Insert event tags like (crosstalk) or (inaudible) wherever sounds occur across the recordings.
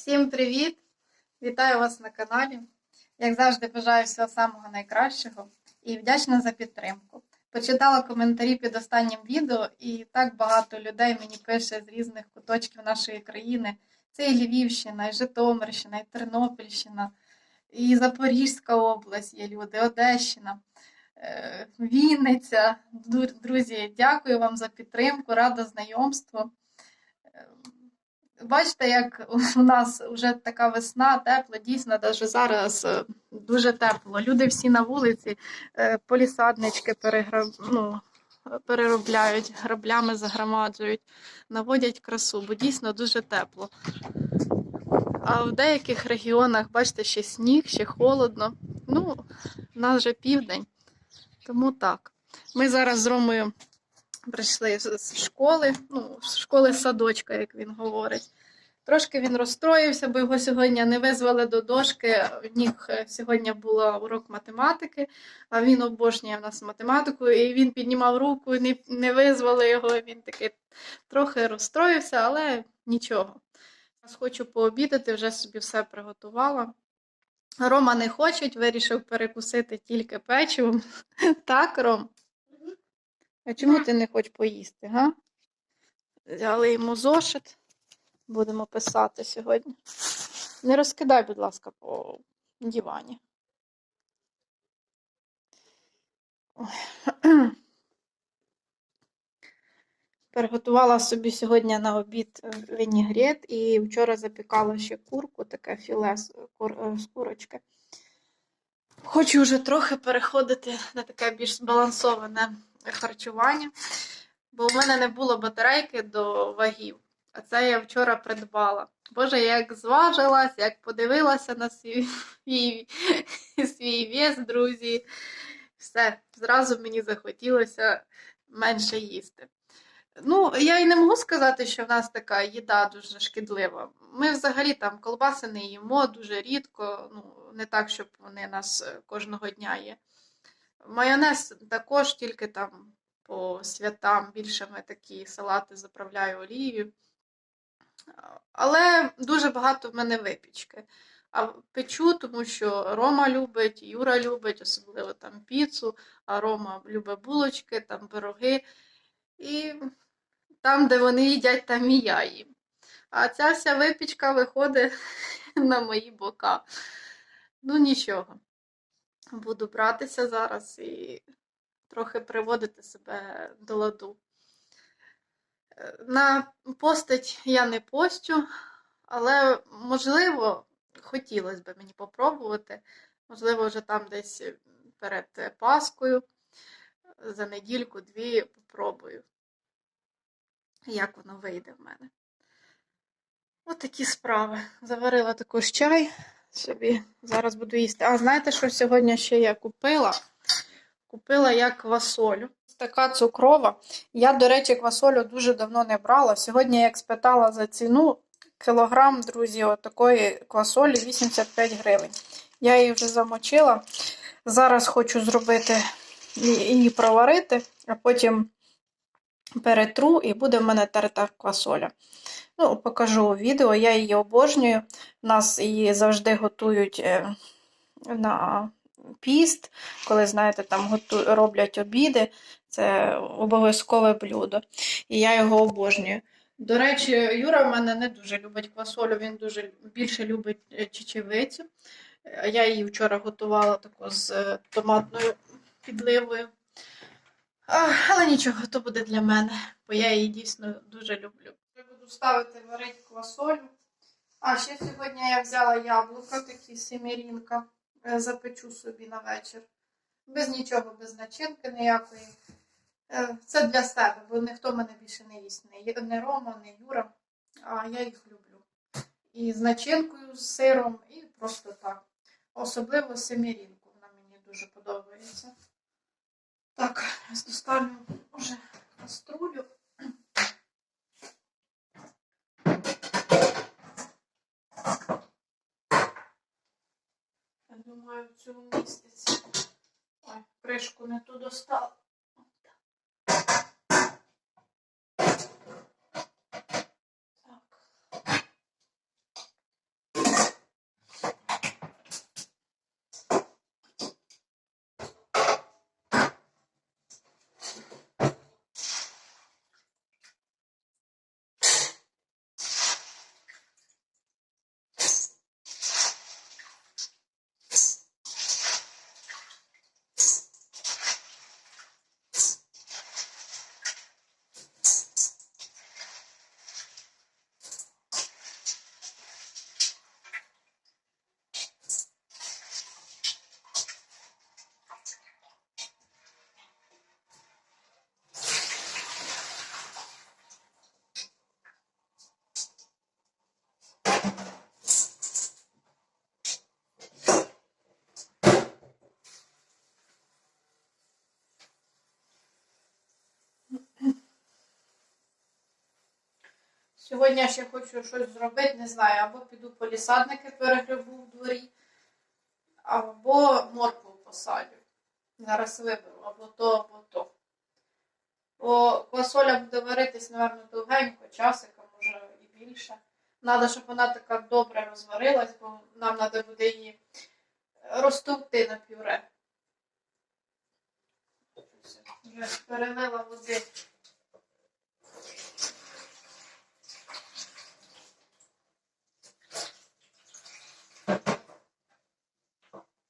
Всім привіт! Вітаю вас на каналі. Як завжди, бажаю всього самого найкращого і вдячна за підтримку. Почитала коментарі під останнім відео, і так багато людей мені пише з різних куточків нашої країни. Це і Львівщина, і Житомирщина, і Тернопільщина, і Запорізька область є люди, Одещина, е, Вінниця. Друзі, дякую вам за підтримку, рада знайомству. Бачите, як у нас вже така весна, тепло, дійсно, навіть зараз е, дуже тепло. Люди всі на вулиці, е, полісаднички переграб... ну, переробляють, граблями загромаджують, наводять красу, бо дійсно дуже тепло. А в деяких регіонах, бачите, ще сніг, ще холодно. Ну, в нас вже південь, тому так. Ми зараз з Ромою прийшли з школи, ну, з школи садочка, як він говорить. Трошки він розстроївся, бо його сьогодні не визвали до дошки. В них е, сьогодні був урок математики, а він обожнює в нас математику, і він піднімав руку, не, не визвали його. Він такий трохи розстроївся, але нічого. Зараз хочу пообідати, вже собі все приготувала. Рома не хоче, вирішив перекусити тільки печивом. (laughs) Так, Ром? А чому ти не хочеш поїсти, га? Взяли йому зошит. Будемо писати сьогодні. Не розкидай, будь ласка, по дивані. Ой. (clears throat) Переготувала собі сьогодні на обід е, вінігрет і вчора запікала ще курку, таке філе з, кур, е, з курочки. Хочу вже трохи переходити на таке більш збалансоване харчування, бо у мене не було батарейки до вагів. А це я вчора придбала. Боже, як зважилась, як подивилася на свій, свій, (laughs) свій вес, друзі. Все, зразу мені захотілося менше їсти. Ну, я і не можу сказати, що в нас така їда дуже шкідлива. Ми взагалі там колбаси не їмо дуже рідко, ну, не так, щоб вони нас е, кожного дня є. Майонез також тільки там по святам більше ми такі салати заправляю олією. Але дуже багато в мене випічки. А печу, тому що Рома любить, Юра любить, особливо там піцу, а Рома любить булочки, там пироги. І там, де вони їдять, там і я їм. А ця вся випічка виходить (laughs) на мої бока. Ну, нічого. Буду братися зараз і трохи приводити себе до ладу. Е, На постать я не постю, але, можливо, хотілося б мені попробувати. Можливо, вже там десь перед Паскою, за недільку-дві попробую, як воно вийде в мене. Ось такі справи. Заварила також чай собі. Зараз буду їсти. А знаєте, що сьогодні ще я купила? Купила я квасолю. Така цукрова. Я, до речі, квасолю дуже давно не брала. Сьогодні, як спитала за ціну, кілограм, друзі, такої квасолі 85 гривень. Я її вже замочила. Зараз хочу зробити її проварити, а потім перетру і буде в мене терта квасоля. Ну, покажу у відео, я її обожнюю. Нас її завжди готують е, на піст, коли, знаєте, там роблять обіди, це обов'язкове блюдо. І я його обожнюю. До речі, Юра в мене не дуже любить квасолю, він дуже більше любить е, чечевицю. Я її вчора готувала таку з е, томатною підливою. Але нічого, то буде для мене, бо я її дійсно дуже люблю. Ставити варити квасолю. А ще сьогодні я взяла яблука, такі семірінка. Е, запечу собі на вечір. Без нічого, без начинки ніякої. Е, Це для себе, бо ніхто мене більше не їсть. Не Рома, не Юра, а я їх люблю. І з начинкою, з сиром, і просто так. Особливо семірінку. Вона мені дуже подобається. Так, доставлю вже каструлю. Думаю, в цьому міститься. Ой, кришку не ту достала. Сьогодні ще хочу щось зробити, не знаю, або піду полісадники перегрибу в дворі, або моркву посадю. Зараз виберу або то, або то. Бо квасоля буде варитись, напевно, довгенько, часика, може і більше. Треба, щоб вона така добре розварилась, бо нам треба буде її розтовкти на пюре. Перелила води.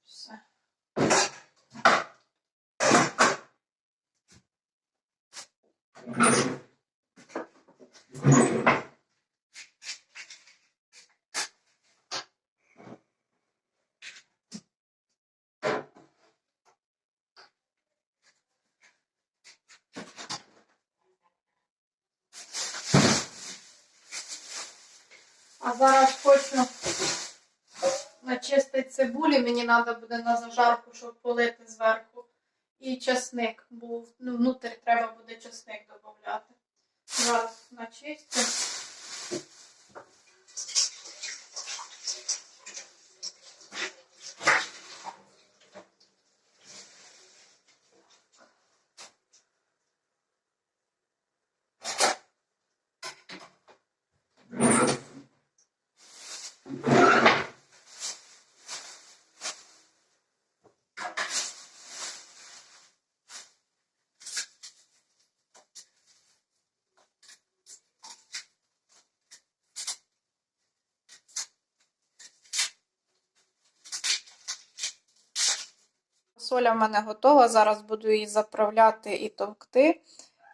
Все. А зараз хочу начистити цибулі, мені треба буде на зажарку, щоб полити зверху. І часник, бо ну, внутрі треба буде часник додати. Зараз начистю. Соля в мене готова, зараз буду її заправляти і товкти.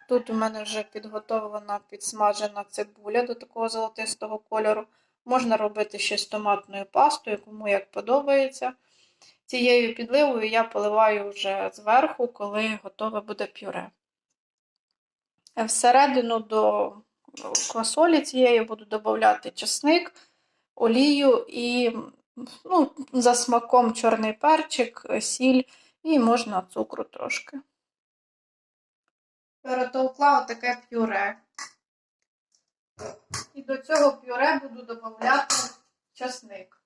Тут у мене вже підготовлена підсмажена цибуля до такого золотистого кольору. Можна робити ще з томатною пастою, кому як подобається. Цією підливою я поливаю вже зверху, коли готове буде пюре. Всередину до квасолі цієї буду додати чесник, олію і ну, за смаком чорний перчик, сіль і можна цукру трошки. Перетовкла отаке пюре. І до цього пюре буду додати часник.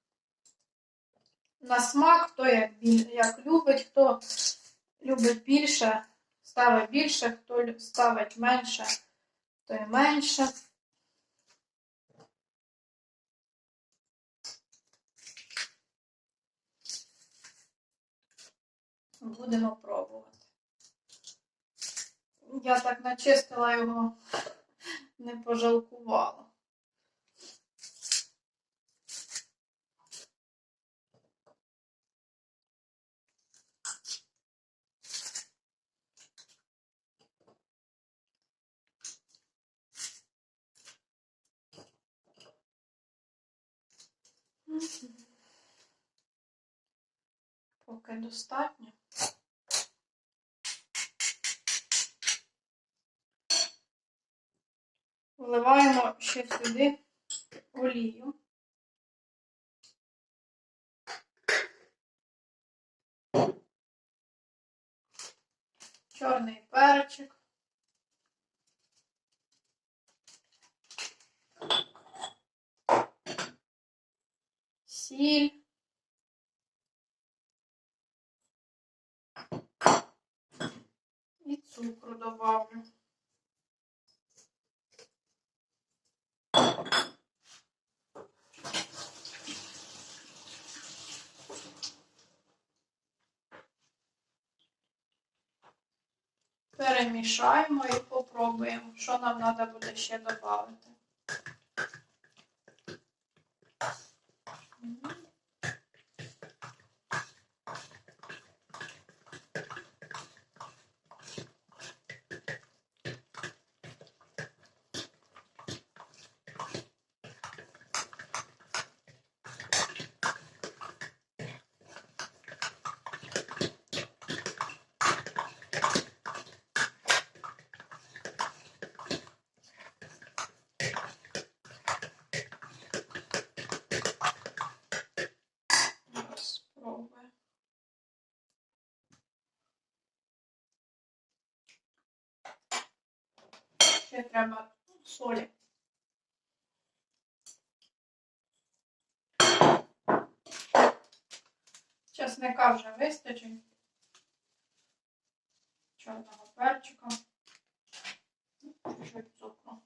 На смак, хто як, як любить, хто любить більше, ставить більше, хто ставить менше, то й менше. Будемо пробувати. Я так начистила його, не пожалкувала. Достатньо. Вливаємо ще сюди олію. Чорний перчик. Сіль. І цукру добавлю. Перемішаємо і попробуємо, що нам треба буде ще додати. ще треба солі. Чесника вже вистачить. Чорного перчика. Ну, чуть-чуть цукру.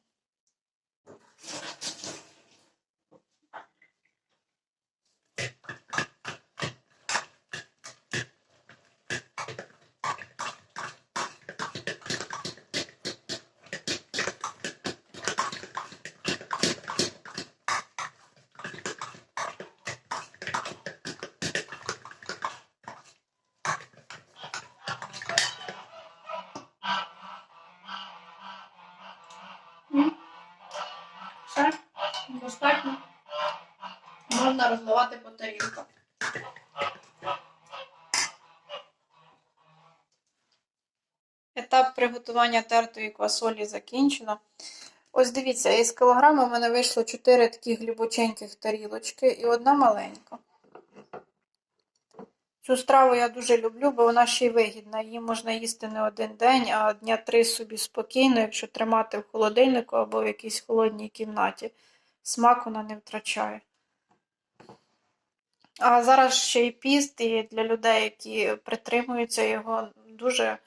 Можна розливати по тарілках. Етап приготування тертої квасолі закінчено. Ось дивіться, із кілограма в мене вийшло 4 такі глибоченьких тарілочки і одна маленька. Цю страву я дуже люблю, бо вона ще й вигідна. Її можна їсти не один день, а дня три собі спокійно, якщо тримати в холодильнику або в якійсь холодній кімнаті. Смак вона не втрачає. А зараз ще й піст, і для людей, які притримуються його, дуже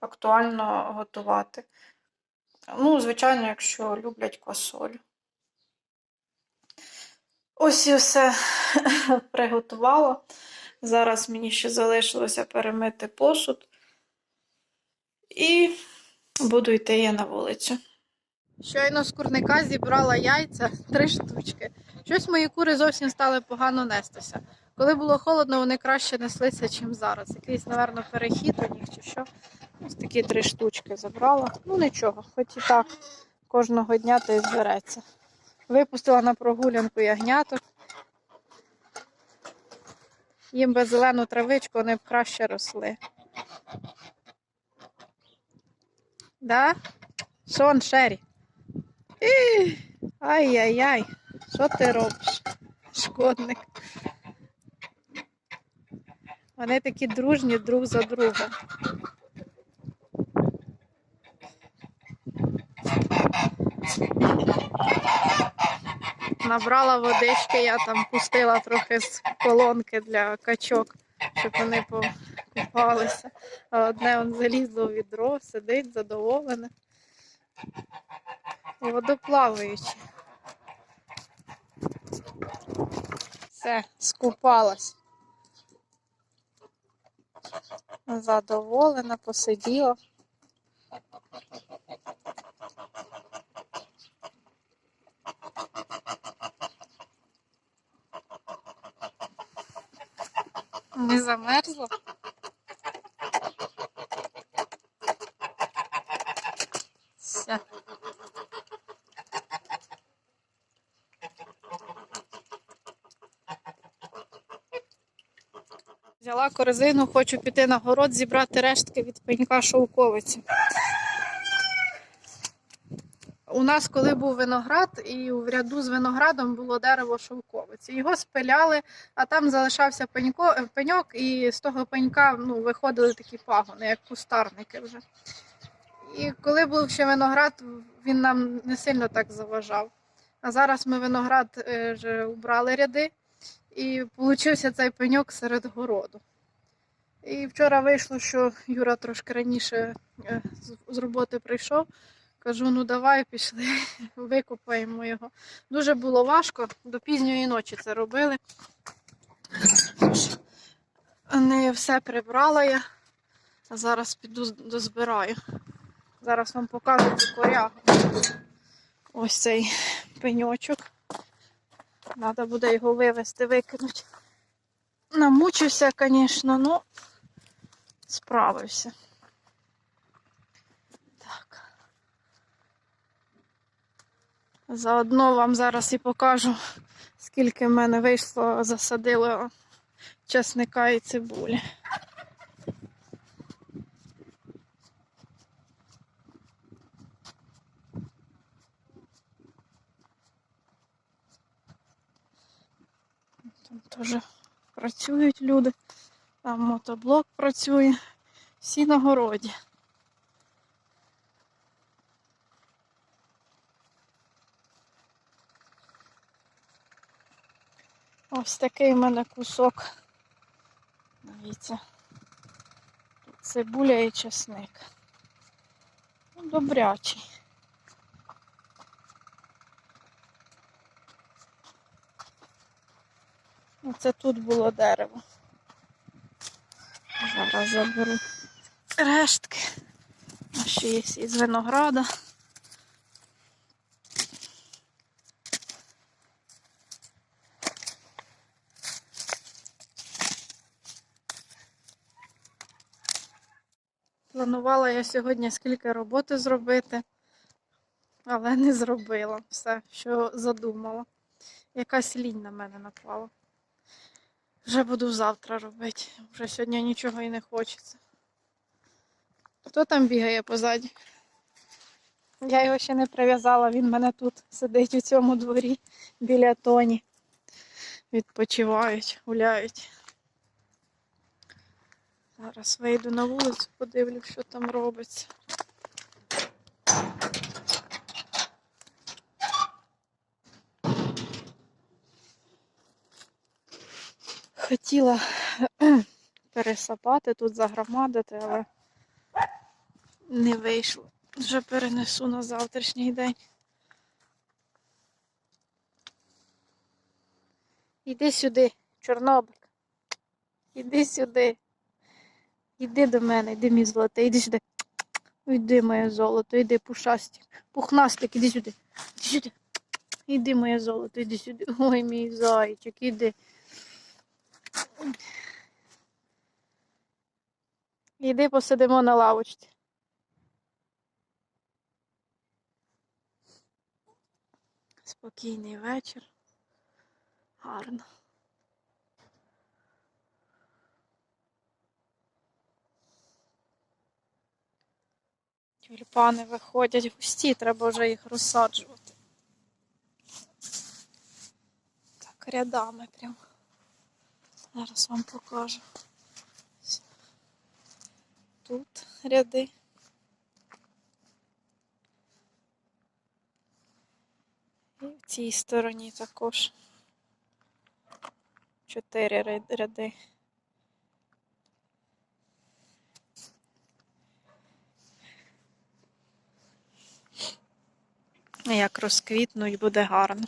актуально готувати. Ну, звичайно, якщо люблять квасолю. Ось і все (laughs) приготувала. Зараз мені ще залишилося перемити посуд. І буду йти я на вулицю. Щойно з курника зібрала яйця (laughs) три штучки. Щось мої кури зовсім стали погано нестися. Коли було холодно, вони краще неслися, ніж зараз. Якийсь, напевно, перехід у них чи що. Ось такі три штучки забрала. Ну нічого, хоч і так кожного дня то й збереться. Випустила на прогулянку ягняток. Їм би зелену травичку вони б краще росли. Да? Сон, Шері? Ай-яй-яй, що ти робиш? Шкодник. Вони такі дружні друг за другом. Набрала водички, я там пустила трохи з колонки для качок, щоб вони покупалися. А одне он залізло в відро, сидить задоволене. Водоплаваючи. Все, скупалась. Задоволена, посиділа. Не замерзла? Корзину, хочу піти на город, зібрати рештки від пенька шовковиці. У нас, коли був виноград, і в ряду з виноградом було дерево шовковиці. Його спиляли, а там залишався пенько, е, пеньок, і з того пенька ну, виходили такі пагони, як кустарники вже. І коли був ще виноград, він нам не сильно так заважав. А зараз ми виноград е, вже убрали ряди, і получився цей пеньок серед городу. І вчора вийшло, що Юра трошки раніше е, з- роботи прийшов. Кажу, ну давай пішли, (laughs) викопаємо його. Дуже було важко, до пізньої ночі це робили. Не все прибрала я, а зараз піду дозбираю. Зараз вам покажу цю корягу. Ось цей пеньочок. Треба буде його вивезти, викинути. Намучився, звісно, ну справився. Так. Заодно вам зараз і покажу, скільки в мене вийшло, засадило чесника і цибулі. Там теж працюють люди, там мотоблок працює, всі на городі. Ось такий в мене кусок Дивіться. Тут цибуля і чесник. Ну, добрячий. Оце тут було дерево. Зараз заберу рештки. Ще є із винограда. Планувала я сьогодні скільки роботи зробити, але не зробила все, що задумала. Якась лінь на мене напала. Вже буду завтра робити. Вже сьогодні нічого і не хочеться. Хто там бігає позаді? Я його ще не прив'язала, він мене тут сидить у цьому дворі біля тоні. Відпочивають, гуляють. Зараз вийду на вулицю, подивлюсь, що там робиться. Хотіла (clears throat) пересапати тут, загромадити, але не вийшло. Вже перенесу на завтрашній день. Іди сюди, Чорнобик. Іди сюди. Іди до мене, іди мій золотий, іди сюди. Іди моє золото, іди пушастик. Пухнастик, іди сюди. Іди сюди. Іди моє золото, іди сюди. Ой, мій зайчик, іди. Іди посидимо на лавочці. Спокійний вечір. Гарно. Тюльпани виходять густі, треба вже їх розсаджувати. Так, рядами прям. Зараз вам покажу. Тут ряди. І в цій стороні також чотири ряди. Як розквітнуть, буде гарно.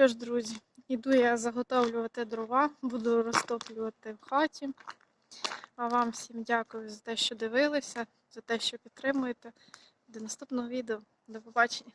Що ж, друзі, іду я заготовлювати дрова, буду розтоплювати в хаті. А вам всім дякую за те, що дивилися, за те, що підтримуєте. До наступного відео. До побачення.